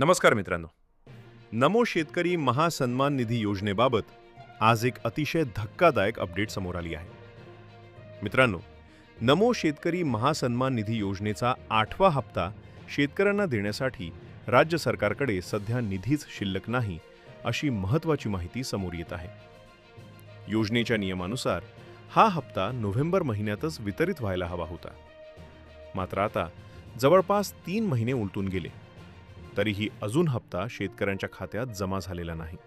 नमस्कार मित्रांनो. नमो शेतकरी महासन्मान निधी योजनेबाबत आज एक अतिशय धक्कादायक अपडेट समोर आली आहे. मित्रांनो नमो शेतकरी महासन्मान निधी योजनेचा आठवा हप्ता शेतकऱ्यांना देण्यासाठी राज्य सरकारकडे सध्या निधीच शिल्लक नाही अशी महत्त्वाची माहिती समोर येत आहे. योजनेच्या नियमानुसार हा हप्ता नोव्हेंबर महिन्यातच वितरित व्हायला हवा होता. मात्र आता जवळपास तीन महिने उलटून गेले. तरीही अजून हप्ता शेतकऱ्यांच्या खात्यात जमा झालेला नाही.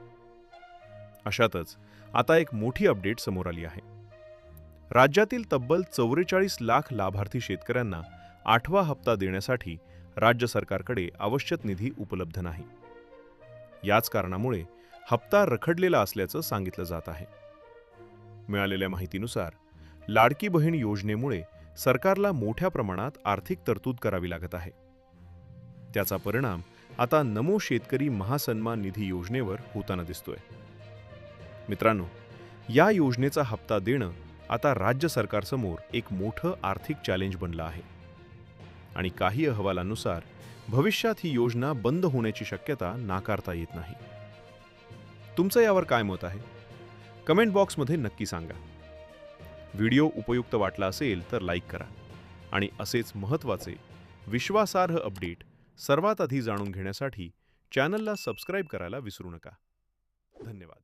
अशातच आता एक मोठी अपडेट समोर आली आहे. राज्यातील तब्बल चौवेचाळीस लाख लाभार्थी शेतकऱ्यांना आठवा हप्ता देण्यासाठी राज्य सरकारकडे आवश्यक निधी उपलब्ध नाही. याच कारणामुळे हप्ता रखडलेला असल्याचं सांगितलं जात आहे. मिळालेल्या माहितीनुसार लाडकी बहीण योजनेमुळे सरकारला मोठ्या प्रमाणात आर्थिक तरतूद करावी लागत आहे. त्याचा परिणाम आता नमो शेतकरी महासन्मान निधी योजनेवर होताना दिसतोय. मित्रांनो या योजनेचा हप्ता देणं आता राज्य सरकारसमोर एक मोठं आर्थिक चॅलेंज बनलं आहे. आणि काही अहवालानुसार भविष्यात ही योजना बंद होण्याची शक्यता नाकारता येत नाही. तुमचं यावर काय मत आहे? कमेंट बॉक्समध्ये नक्की सांगा. व्हिडिओ उपयुक्त वाटला असेल तर लाईक करा. आणि असेच महत्त्वाचे विश्वासार्ह अपडेट सर्वात आधी जाणून घेण्यासाठी चॅनलला सबस्क्राईब करायला विसरू नका. धन्यवाद.